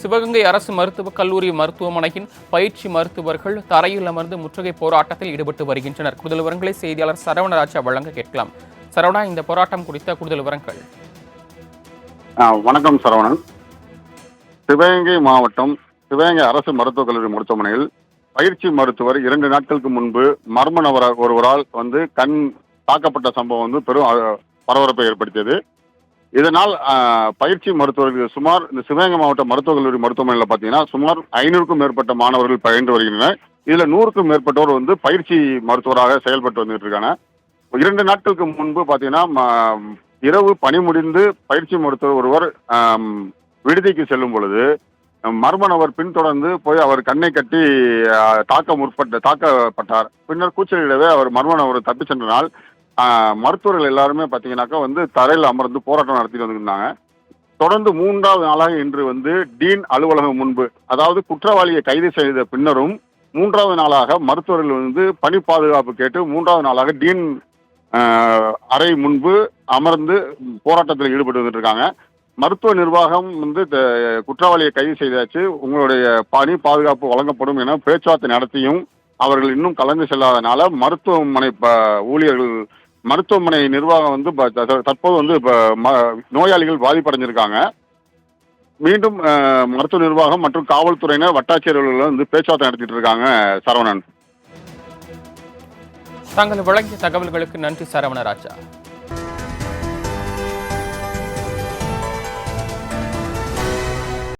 சிவகங்கை அரசு மருத்துவக் கல்லூரி மருத்துவமனையின் பயிற்சி மருத்துவர்கள் தரையில் அமர்ந்து முற்றுகை போராட்டத்தில் ஈடுபட்டு வருகின்றனர். கூடுதல் விவரங்களை செய்தியாளர் சரவணராஜா வழங்க கேட்கலாம். சரவணா இந்த போராட்டம் குறித்த கூடுதல் விவரங்கள். ஆ, வணக்கம் சரவணன். சிவகங்கை மாவட்டம் சிவகங்கை அரசு மருத்துவக் கல்லூரி மருத்துவமனையில் பயிற்சி மருத்துவர் இரண்டு நாட்களுக்கு முன்பு மர்ம நபர் ஒருவரால் வந்து கண் தாக்கப்பட்ட சம்பவம் வந்து பெரும் பரபரப்பை ஏற்படுத்தியது. இதனால் பயிற்சி மருத்துவர்கள் சுமார் இந்த சிவகங்கை மாவட்ட மருத்துவக் கல்லூரி மருத்துவமனையில் பார்த்தீங்கன்னா சுமார் ஐநூறுக்கும் மேற்பட்ட மாணவர்கள் பயின்று வருகின்றனர். இதில் நூறுக்கும் மேற்பட்டோர் வந்து பயிற்சி மருத்துவராக செயல்பட்டு வந்துட்டு இருக்காங்க. இரண்டு நாட்களுக்கு முன்பு பார்த்தீங்கன்னா ம- இரவு பணி முடிந்து பயிற்சி மருத்துவர் ஒருவர் விடுதிக்கு செல்லும் பொழுது மர்ம நபர் பின்தொடர்ந்து போய் அவர் கண்ணை கட்டி தாக்க முற்பட்ட தாக்கப்பட்டார். பின்னர் கூச்சலிடவே அவர் மர்ம நபர் தப்பி சென்றனால் மருத்துவர்கள் எல்லாருமே பார்த்தீங்கன்னாக்கா வந்து தரையில் அமர்ந்து போராட்டம் நடத்திட்டு வந்திருந்தாங்க. தொடர்ந்து மூன்றாவது நாளாக இன்று வந்து டீன் அலுவலகம் முன்பு அதாவது குற்றவாளியை கைது செய்த பின்னரும் மூன்றாவது நாளாக மருத்துவர்கள் வந்து பணி பாதுகாப்பு கேட்டு மூன்றாவது நாளாக டீன் அறை முன்பு அமர்ந்து போராட்டத்தில் ஈடுபட்டு வந்துட்டு இருக்காங்க மருத்துவ நிர்வாகம் வந்து த- குற்றவாளியை கைது செய்தாச்சு. உங்களுடைய பணி பாதுகாப்பு வழங்கப்படும் என பேச்சுவார்த்தை நடத்தியும் அவர்கள் இன்னும் கலந்து செல்லாதனால மருத்துவமனை ப- ஊழியர்கள் மருத்துவமனை நிர்வாகம் வந்து ப- த- தற்போது வந்து இப்போ ம- நோயாளிகள் பாதிப்படைஞ்சிருக்காங்க. மீண்டும் மருத்துவ நிர்வாகம் மற்றும் காவல்துறையினர் வட்டாட்சியர்கள் வந்து பேச்சுவார்த்தை நடத்திட்டு இருக்காங்க சரவணன். தாங்கள் வழங்கிய தகவல்களுக்கு நன்றி சரவணராஜா.